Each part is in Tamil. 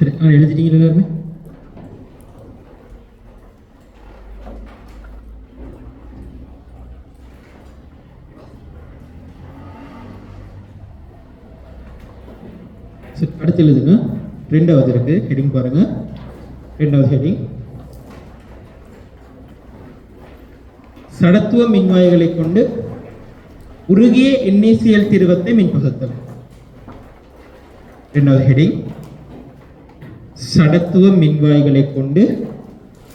சரி ஆ எழுதிட்டீங்க எல்லாருமே? சரி அடுத்து எழுதுங்க. ரெண்டாவது இருக்கு ஹெட்டிங் பாருங்க. ரெண்டாவது ஹெட்டிங் சடத்துவ மின்வாய்களை கொண்டு உருகிய என்ஏசிஎல் திருவத்தை மின்பகுத்தல். ரெண்டாவது ஹெடிங் சடத்துவ மின்வாய்களை கொண்டு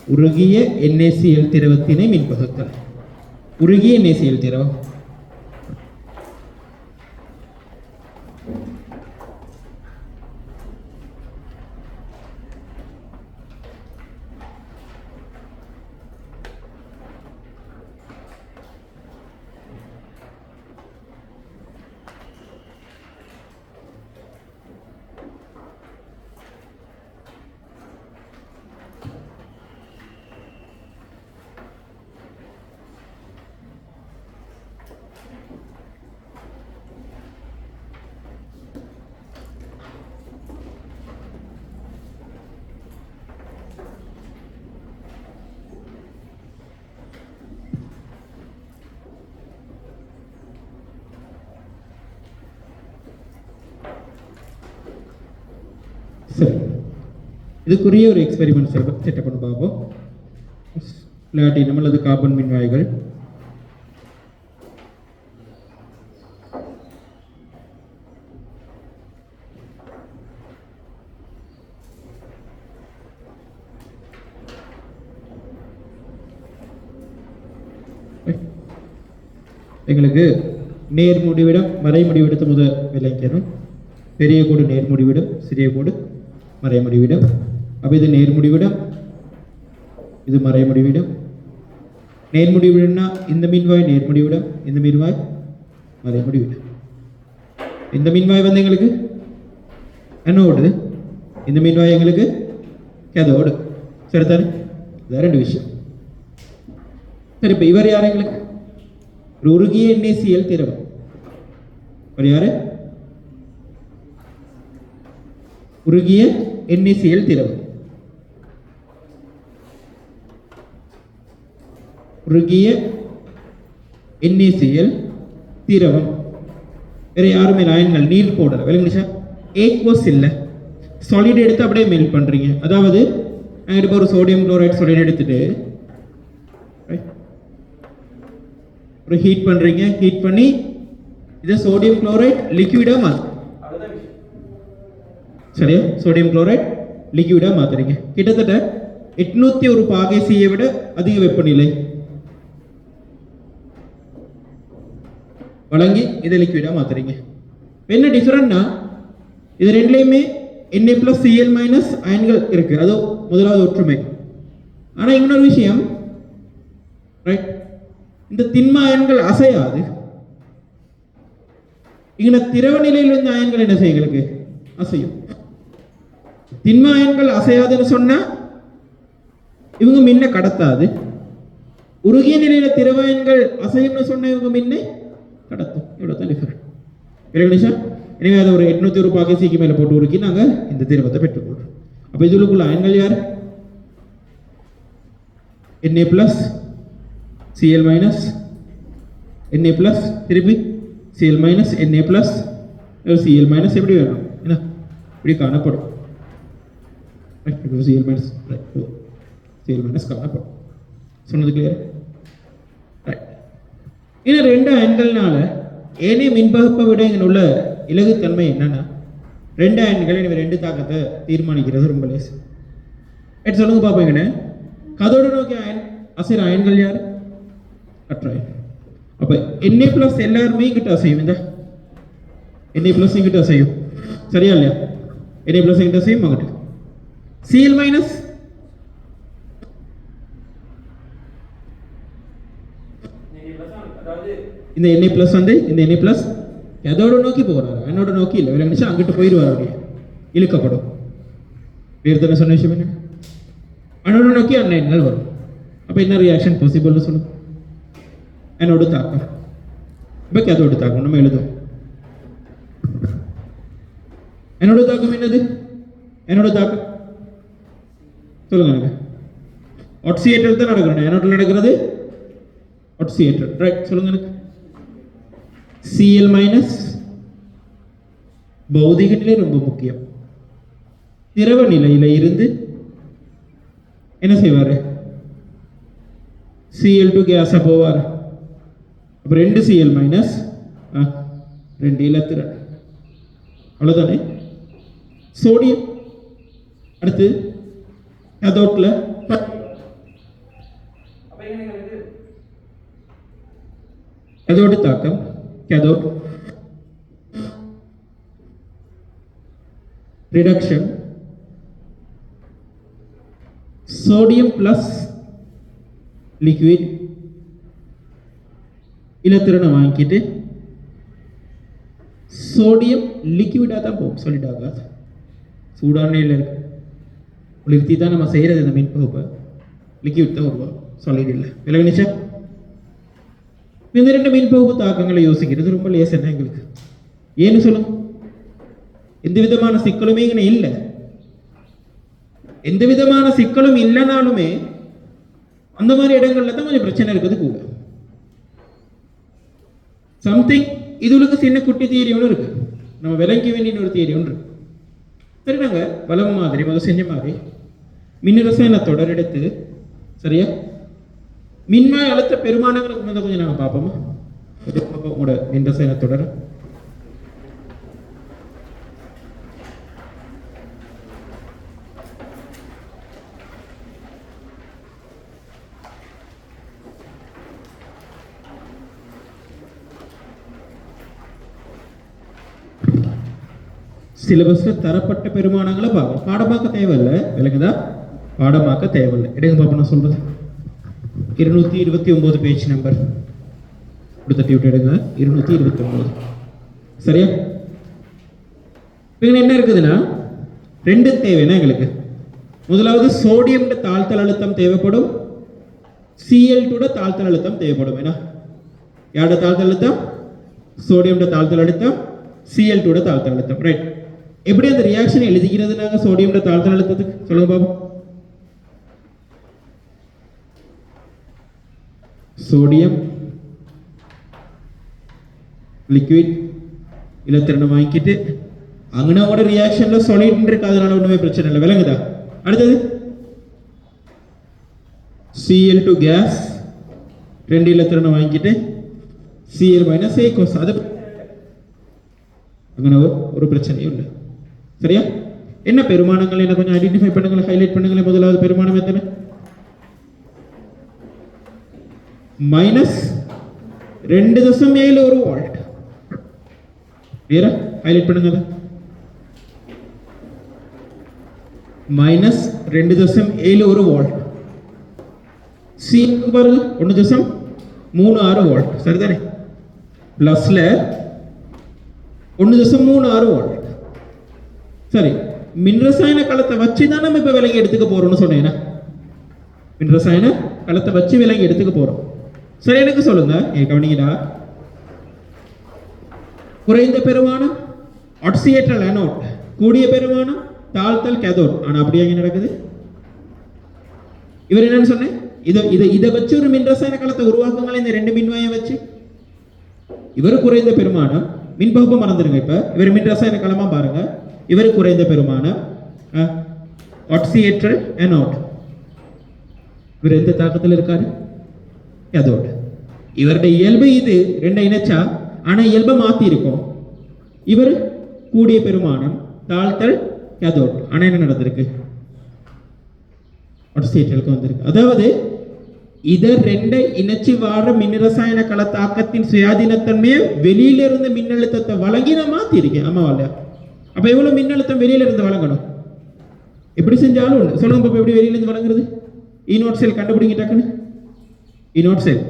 உருகிய என்ஏசிஎல் திரவத்தினை மின்பகுத்தல். உருகிய என்ஏசிஎல் திரவம். சரி இதுக்குரிய ஒரு எக்ஸ்பெரிமெண்ட் செட்டப் பண்ணி பார்ப்போம். பிளாட்டினம் அல்லது கார்பன் மின்வாய்கள். எங்களுக்கு நேர் முடிவிடம் மறை முடிவிடத்தை முத விளக்கணும் பெரிய கோடு நேர் முடிவிடம் சிறிய கோடு மறை முடிவிடம் அப்போ இது நேர்முடிவிடும் இது மறை முடிவிடம் நேர் இந்த மின்வாய் நேர்முடிவிடும் இந்த மின்வாய் மறை முடிவிடம் இந்த மின்வாய் வந்து எங்களுக்கு அனோடு இந்த மின்வாய் எங்களுக்கு கேதோடு சரிதானே இதான் ரெண்டு விஷயம். சரி இப்போ இவர் யார் எங்களுக்கு? ஒரு உருகிய எண்ணெய்சியல் திரவம். இவர் யார்? உருகிய என்ஏசிஎல் திரவம் உருகிய எண்ணெய்சியல் திரவம் வேறு யாருமே லைன்கள் நீல் போடல விளங்குச்சா ஏக்வஸ் இல்லை சாலிட் எடுத்து அப்படியே மெல்ட் பண்ணுறீங்க அதாவது நாங்கள் இப்போ ஒரு சோடியம் குளோரைட் சாலிட் எடுத்துட்டு ஒரு ஹீட் பண்ணுறீங்க ஹீட் பண்ணி இதை சோடியம் குளோரைட் லிக்விடா மாற்று சரியா? சோடியம் குளோரைட் லிக்விடா மாற்றுறீங்க கிட்டத்தட்ட எட்நூத்தி ஒரு பாகை சியை விட அதிக வெப்பநிலை. வழங்கி இதை லிக்விடாக மாற்றுறீங்க என்ன டிஃப்ரெண்ட்னா இது ரெண்டுலேயுமே என்ஏ பிளஸ் சிஎல் மைனஸ் அயன்கள் இருக்குது அது முதலாவது ஒற்றுமை. ஆனால் இன்னொரு விஷயம் ரைட் இந்த திண்ம அயன்கள் அசையாது. இங்கே திரவ நிலையில் இருந்த அயன்கள் என்ன செய்யும் எங்களுக்கு? அசையும். திண்மாயன்கள் அசையாதுன்னு சொன்னால் இவங்க மின்ன கடத்தாது. உருகிய நிலையில் திருவாயன்கள் அசையும்னு சொன்ன இவங்க மின்னை கடத்தும். இவ்வளோ தான் டிஃபரெண்ட் விலகணிஷா எனவே அதை ஒரு எட்நூத்தி ஒரு பாகை சீக்கு மேலே போட்டு உருக்கி நாங்கள் இந்த திரவத்தை பெற்றுக்கொள்கிறோம் அப்போ இதுக்குள்ள அயன்கள் யார்? NA plus CL minus NA plus திருப்பி CL minus NA plus CL minus எப்படி வேணும்? என்ன? இப்படி காணப்படும். Oh, right, இப்போ Cl மைனஸ் Cl மைனஸ் சொன்னது கிளியர் ரைட் இன்னும் ரெண்டு அயன்கள்னால ஏனே மின்பகுப்பை விட இங்கே உள்ள இலகுத்தன்மை என்னன்னா ரெண்டு அயன்கள் எனவே ரெண்டு தாக்கத்தை தீர்மானிக்கிறது ரொம்ப லேசு எட்டு சொல்லுங்க பார்ப்பீங்கன்னு கதோடு நோக்கி அயன் அசைற அயன்கள் யார்? கற்றாயன் அப்போ என்ஏ ப்ளஸ் எல்லாருமே கிட்ட அசையும் இந்த. என்ஏ ப்ளஸ் கிட்ட அசையும். சரியா இல்லையா? என்ஏ ப்ளஸ் கிட்ட அசையும் அங்கிட்ட. Cl minus. இந்த என்ஏ பிளஸ் வந்து இந்த என்ஏ பிளஸ் எதோட நோக்கி போகிறாரு என்னோட நோக்கி இல்லை. வேற நிமிஷம் அங்கிட்டு போயிடுவார் அப்படியே. இழுக்கப்படும். வேறு தானே சொன்ன விஷயம் என்ன? அணோட நோக்கி அண்ணன் அண்ணன்கள் வரும். அப்போ என்ன ரியாக்ஷன் பாசிபிள்னு சொல்லுங்க. என்னோட தாக்கம். இப்போ கேதோட தாக்கம். நம்ம எழுதும் என்னோட தாக்கம் என்னது? என்னோட தாக்கம்? சொல்லுங்க. எனக்கு ஒட்சியேட்டர் தான் நடக்கணும் என்னோட நடக்கிறது ஒட்சியேட்டர் ரைட் சொல்லுங்க எனக்கு. சிஎல் மைனஸ் பௌதிக நிலை ரொம்ப முக்கியம். திரவ நிலையில் இருந்து என்ன செய்வார்? சிஎல் டு கேஸாக போவார். அப்போ ரெண்டு சிஎல் மைனஸ் ரெண்டு இலத்திர அவ்வளோதானே சோடியம் அடுத்து கதோட்ல கதோடு தாக்கம். Cathode reduction sodium plus liquid இலத்திரனை வாங்கிட்டு சோடியம் லிக்விடாக தான் போகும். Solid ஆகாது. சூடான நிலையில் இருக்கு. குளிர்த்தி தான் நம்ம செய்கிறது இந்த மின் பகுப்பை லிக்விட் தான் வருவோம் சாலிட் இல்லை விலகணிச்சா இந்த ரெண்டு மின் பகுப்பு தாக்கங்களை யோசிக்கிறது ரொம்ப லேசன்னா எங்களுக்கு ஏன்னு சொல்லுங்க எந்த விதமான சிக்கலுமே இங்கே இல்லை எந்த விதமான சிக்கலும் இல்லைனாலுமே அந்த மாதிரி இடங்கள்ல தான் கொஞ்சம் பிரச்சனை இருக்குது கூட சம்திங் இதுகளுக்கு சின்ன குட்டி தியரி ஒன்று இருக்கு நம்ம விளங்க வேண்டிய ஒரு தியரி ஒன்று இருக்கு சரி நாங்கள் வளம் மாதிரி முதல் செஞ்ச மாதிரி மின் தொடர் எடுத்து சரியா? மின்மாய் அழுத்த பெருமானங்களுக்கு முதல் கொஞ்சம் நாங்கள் பார்ப்போமா? பார்ப்போம். உங்களோட மின் தொடர். சிலபஸ்ல தரப்பட்ட பெருமானங்களை பார்க்கணும் பார்க்க தேவையில்லை. விளங்குதா? பாடமாக்க தேவையில்லை. எடுங்க பாப்பா நான் சொல்றது? இருநூத்தி இருபத்தி ஒன்பது பேஜ் நம்பர் கொடுத்த விட்டு எடுங்க. இருநூத்தி இருபத்தி ஒன்பது. சரியா? இங்க என்ன இருக்குதுன்னா ரெண்டு தேவைன்னா எங்களுக்கு. முதலாவது சோடியம் தாழ்த்தல் அழுத்தம் தேவைப்படும். சிஎல் டூட தாழ்த்தல் அழுத்தம் தேவைப்படும். ஏன்னா யாரோட தாழ்த்தல் அழுத்தம்? சோடியம் தாழ்த்தல் அழுத்தம். சிஎல் டூட தாழ்த்தல் அழுத்தம். ரைட் எப்படி அந்த ரியாக்ஷன் எழுதிக்கிறது நாங்கள் சோடியம் தாழ்த்தல் அழுத்தத்துக்கு? சொல்லுங்க பாபு சோடியம் லிக்விட் திறனை வாங்கிட்டு அங்கனோட ரியாக்ஷன்ல சொல்லிட்டு இருக்கு அதனால ஒண்ணுமே பிரச்சனை இல்லை விளங்குதா அடுத்தது சிஎல் டு கேஸ் ரெண்டு இலத்திரனை வாங்கிட்டு சிஎல் மைனஸ் ஏகோஸ் அது அங்கே ஒரு பிரச்சனையும் இல்லை சரியா என்ன பெருமானங்கள் என்ன கொஞ்சம் ஐடென்டிஃபை பண்ணுங்களேன் ஹைலைட் பண்ணுங்களேன் முதலாவது பெருமானம் எத்தனை மைனஸ் ரெண்டு தசம் ஏழு ஒரு வால்ட் வேற ஹைலைட் பண்ணுங்க. அதை மைனஸ் ரெண்டு தசம் ஏழு ஒரு வால்ட் சி பாருங்க? ஒன்று தசம் மூணு ஆறு வால்ட் சரிதானே? ப்ளஸ்ல ஒன்று தசம் மூணு ஆறு வால்ட் சரி. மின் ரசாயன களத்தை வச்சு தான் நம்ம இப்போ விலங்கி எடுத்துக்க போகிறோம்னு சொன்னேன்னா மின் ரசாயன களத்தை வச்சு விலங்கி எடுத்துக்க போகிறோம் சரி எனக்கு சொல்லுங்க. ஏ கவனிங்கடா குறைந்த பெருமானம் ஆக்சியேட்டல் அனோட். கூடிய பெருமானம் தாழ்த்தல் கேதோட். ஆனா அப்படியே நடக்குது? இவர் என்னன்னு சொன்னேன்? இதை இதை இதை வச்சு ஒரு மின் ரசாயன களத்தை உருவாக்குங்களேன் இந்த ரெண்டு மின்வாயை வச்சு. இவர் குறைந்த பெருமானம். மின்பகுப்பு மறந்துடுங்க இப்போ. இவர் மின் ரசாயன பாருங்க. இவர் குறைந்த பெருமானம். ஆக்சியேட்டல் அனோட். இவர் எந்த தாக்கத்தில் இருக்காரு? அதோட. இவருடைய இயல்பு இது ரெண்டை இணைச்சா ஆனா இயல்பை மாத்தி இருக்கும் இவர் கூடிய பெருமானம் தாழ்த்தல் கேதோட் ஆனால் என்ன நடந்திருக்கு? ஆக்சியேற்றலுக்கு வந்திருக்கு. அதாவது இத ரெண்டை இணைச்சி வாழ மின்ரசாயன கல தாக்கத்தின் சுயாதீனத்தன்மையை வெளியில இருந்து மின்னழுத்தத்தை வழங்கி நான் மாத்தி ஆமா இல்லையா அப்ப எவ்வளவு மின்னழுத்தம் வெளியில இருந்து வழங்கணும்? எப்படி செஞ்சாலும் ஒண்ணு. சொல்லுங்க பாப்பா எப்படி வெளியில இருந்து வழங்குறது? ஈனோட் செல் கண்டுபிடிங்க டக்குன்னு. Anode cell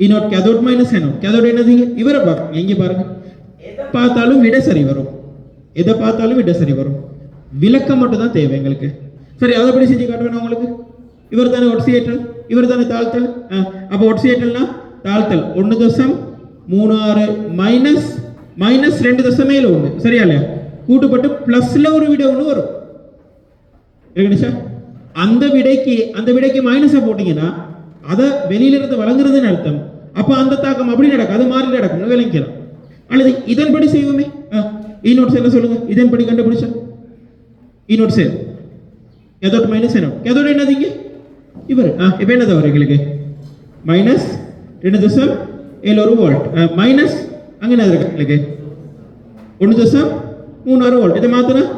anode cathode minus anode cathode என்னதுங்க இவரை பாருங்க எங்கே பாருங்க எதை பார்த்தாலும் விட சரி வரும் எதை பார்த்தாலும் விட சரி வரும் விளக்கம் மட்டும் தான் தேவை எங்களுக்கு சரி அதை எப்படி செஞ்சு காட்டுவேன் உங்களுக்கு இவர் தானே ஒட்சியேற்றல் இவர் தானே தாழ்த்தல் அப்போ ஒட்சியேற்றல்னா தாழ்த்தல் ஒன்று தசம் மூணு ஆறு மைனஸ் மைனஸ் ரெண்டு தசம் மேலே ஒன்று சரியா இல்லையா கூட்டுப்பட்டு பிளஸ்ல ஒரு விடை ஒன்று வரும் கணேஷா அந்த விடைக்கு அந்த விடைக்கு மைனஸை போட்டீங்கன்னா அதை வெளியில இருந்து வழங்குறதுன்னு அர்த்தம். அப்போ அந்த தாக்கம் அப்படி நடக்கும். அது மாறி நடக்கும் விளங்கிக்கலாம் அல்லது இதன்படி செய்வோமே? ஈனோட் e செல்ல சொல்லுங்க? இதன்படி கண்டுபிடிச்சா? ஈனோட் செல் எதோட் மைனஸ் என்ன? எதோட என்னதுங்க இவர். ஆ இப்போ என்னது அவர் எங்களுக்கு? மைனஸ் ரெண்டு தசம் ஏழு ஒரு வோல்ட் மைனஸ் அங்கே என்ன இருக்கு எங்களுக்கு? ஒன்று தசம் மூணாறு வோல்ட் இதை மாத்திரம்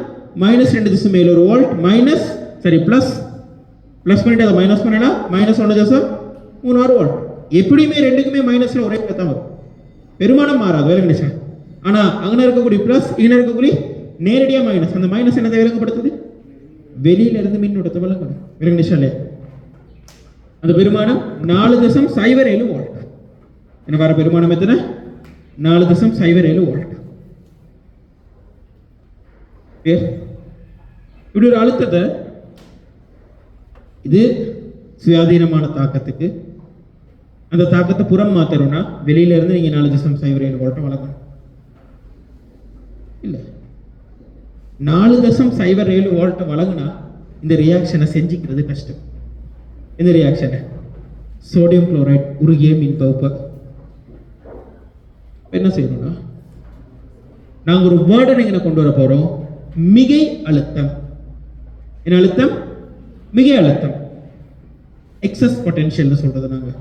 மைனஸ் ரெண்டு தசம் ஏழு ஒரு வோல்ட் மைனஸ் சரி ப்ளஸ் ப்ளஸ் பண்ணிட்டு அதை மைனஸ் பண்ணனா மைனஸ் ஒன்று மூணு ஆர் வோல்ட் எப்படியுமே ரெண்டுக்குமே மைனஸில் ஒரே தான் வரும். பெருமானம் மாறாது வேலை நினைச்சேன் ஆனால் அங்கே இருக்கக்கூடிய ப்ளஸ் இங்கே இருக்கக்கூடிய நேரடியாக மைனஸ் அந்த மைனஸ் என்னதை விளங்கப்படுத்துது? வெளியில இருந்து மின்னோட்டத்தை விளங்கணும் விளங்க நினைச்சா இல்லையா அந்த பெருமானம் நாலு தசம் சைவர் ஏழு வோல்ட் என்ன வர பெருமானம் எத்தனை? நாலு தசம் சைவர் ஏழு வோல்ட் இப்படி ஒரு அழுத்தத்தை இது சுயாதீனமான தாக்கத்துக்கு. அந்த தாக்கத்தை புறம் மாத்தணும்னா வெளியில இருந்து நீங்க நாலு தசம் சைவரையில் ஏழு வளர்க்கணும். இல்லை. நாலு தசம் சைபர் ரயில் வோல்ட்டை வழங்கினா இந்த ரியாக்ஷனை செஞ்சுக்கிறது கஷ்டம். இந்த ரியாக்ஷனை சோடியம் குளோரைட் உருகிய மின் பகுப்பு. என்ன செய்யணும்னா நாங்கள் ஒரு வேர்டை கொண்டு வர போகிறோம் மிகை அழுத்தம். என்ன அழுத்தம்? மிகை அழுத்தம். எக்ஸஸ் பொட்டென்ஷியல்னு சொல்றது நாங்க.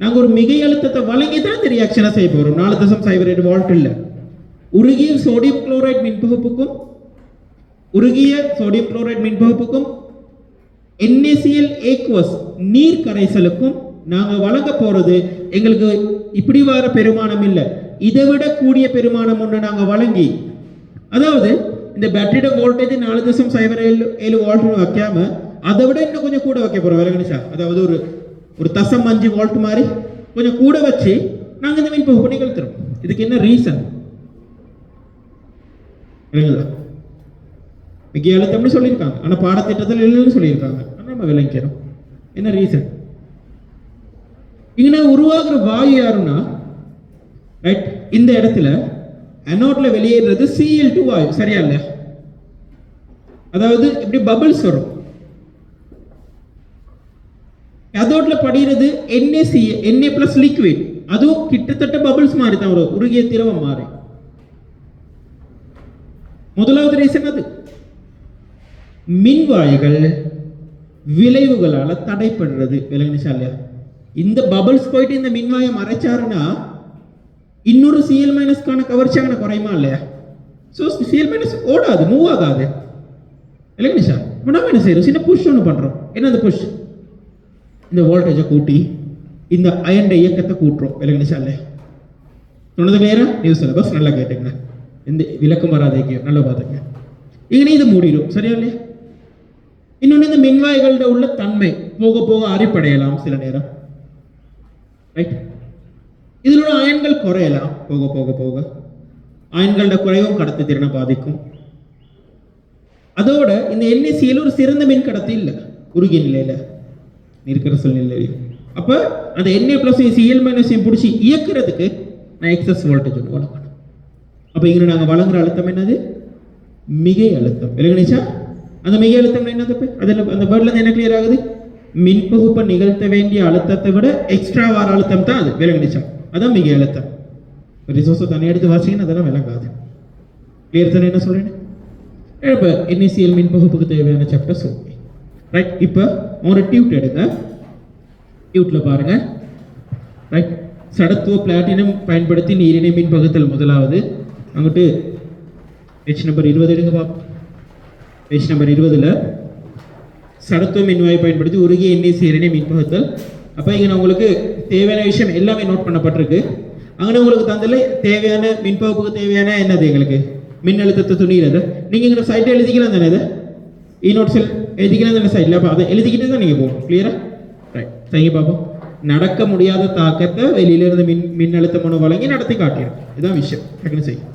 நாங்க ஒரு மிகை அழுத்தத்தை வழங்கி தான் இந்த ரியாக்ஷனை செய்ய போறோம். நாலு தசம் சைபர் எட்டு வால்ட் இல்லை. உருகிய சோடியம் குளோரைட் மின்பகுப்புக்கும் உருகிய சோடியம் குளோரைட் மின்பகுப்புக்கும் என்ஏசிஎல் ஏக்வஸ் நீர் கரைசலுக்கும் நாங்க வழங்க போறது எங்களுக்கு இப்படி வர பெருமானம் இல்லை. இதை விட கூடிய பெருமானம் ஒன்று நாங்கள் வழங்கி அதாவது இந்த பேட்டரியோட வோல்டேஜ் நாலு தசம் சைபர் ஏழு ஏழு வால்ட்னு வைக்காம அதை விட இன்னும் கொஞ்சம் கூட வைக்க போறோம் வேலை அதாவது ஒரு ஒரு தசம் அஞ்சு வால்ட் மாதிரி கொஞ்சம் கூட வச்சு நாங்கள் இந்த மீன் பகுப்பு நிகழ்த்துறோம். இதுக்கு என்ன ரீசன் இல்லைங்களா மிக அழுத்தம்னு சொல்லியிருக்காங்க. ஆனால் பாடத்திட்டத்தில் இல்லைன்னு சொல்லியிருக்காங்க. ஆனால் நம்ம விளங்கிறோம் என்ன ரீசன் இங்கே உருவாகிற வாயு யாருன்னா ரைட் இந்த இடத்துல அனோட்ல வெளியேறது சிஎல் டூ வாயு. சரியா இல்லையா? அதாவது இப்படி பபிள்ஸ் வரும். அதோட்ல படிகிறது NaCl என்ஏ பிளஸ் லிக்விட் அதுவும் கிட்டத்தட்ட பபிள்ஸ் மாதிரி தான் ஒரு உருகிய திரவம் மாறி. முதலாவது ரீசன் அது. மின்வாய்கள் விளைவுகளால தடைப்படுறது. விலங்குச்சா இல்லையா? இந்த பபிள்ஸ் போயிட்டு இந்த மின்வாயை மறைச்சாருன்னா இன்னொரு சிஎல் மைனஸ்க்கான கவர்ச்சியான குறையுமா இல்லையா? ஸோ சிஎல் மைனஸ் ஓடாது மூவ் ஆகாது. இல்லைங்க நிஷா? நம்ம என்ன செய்யறோம்? சின்ன புஷ் ஒன்று பண்ணுறோம் என்ன அந்த புஷ் இந்த வோல்டேஜை கூட்டி இந்த அயண்ட இயக்கத்தை கூட்டுறோம் இல்லைங்க நிஷா இல்லையா சொன்னது வேற நியூஸ் சிலபஸ் நல்லா கேட்டுங்க இந்த விளக்கம் வராதேக்கு நல்லா பார்த்துங்க இங்கே இது மூடிடும் சரியா இல்லையா? இன்னொன்று இந்த மின்வாய்களோட உள்ள தன்மை போக போக அரிப்படையலாம் சில நேரம். ரைட் இதில் உள்ள அயன்கள் குறையலாம் போக போக போக. அயன்களோட குறைவும் கடத்து திறனை பாதிக்கும். அதோட இந்த என்எஸ்சியில் ஒரு சிறந்த மின் கடத்தி இல்லை உருகிய நிலையில். இருக்கிற சூழ்நிலையும் அப்போ அந்த என்ஏ பிளஸ் சிஎல் மைனஸையும் பிடிச்சி இயக்கிறதுக்கு நான் எக்ஸஸ் வோல்டேஜ் ஒன்று வழங்கணும் அப்போ இங்கே நாங்கள் வழங்குற அழுத்தம் என்னது? மிகை அழுத்தம். விலகணிச்சா அந்த மிகை அழுத்தம் என்னது இப்ப? அதில் அந்த வேர்டில் என்ன கிளியர் ஆகுது? மின்பகுப்பை நிகழ்த்த வேண்டிய அழுத்தத்தை விட எக்ஸ்ட்ரா வார அழுத்தம் தான் அது. விலகணிச்சம் அதான் மிகை அழுத்தம். ரிசோர்ஸை தனி எடுத்து வாசிங்கன்னா அதெல்லாம் விளங்காது. கிளியர் தானே என்ன சொல்கிறேன் இப்போ என்இசிஎல் மின்பகுப்புக்கு தேவையான சாப்டர் சொல்லுங்க ரைட் இப்போ ஒரு டியூட் எடுங்க டியூட்டில் பாருங்க. ரைட் சடத்துவ பிளாட்டினம் பயன்படுத்தி நீரினை மின்பகுத்தல் முதலாவது. அங்கிட்டு பேஜ் நம்பர் இருபது எடுங்க பார்ப்போம் பேஜ் நம்பர் இருபதில் சடத்துவ மின்வாயை பயன்படுத்தி உருகிய எண்ணெய் மின் மின்பகுத்தல். அப்போ இங்கே நான் உங்களுக்கு தேவையான விஷயம் எல்லாமே நோட் பண்ணப்பட்டிருக்கு. அங்கே உங்களுக்கு தந்தல தேவையான மின்பகுப்புக்கு தேவையான என்னது எங்களுக்கு? மின் அழுத்தத்தை துணிகிறது நீங்கள் இங்கே சைட்டை எழுதிக்கலாம் தானே இது? இ நோட்ஸில் எழுதிக்கலாம் தானே சைட்டில் அப்போ அதை எழுதிக்கிட்டு தான் நீங்கள் போகணும் கிளியரா ரைட் சரிங்க பார்ப்போம் நடக்க முடியாத தாக்கத்தை வெளியிலிருந்து மின் மின் அழுத்தம் ஒன்று வழங்கி நடத்தி காட்டிடும் இதுதான் விஷயம் டக்குன்னு செய்யும்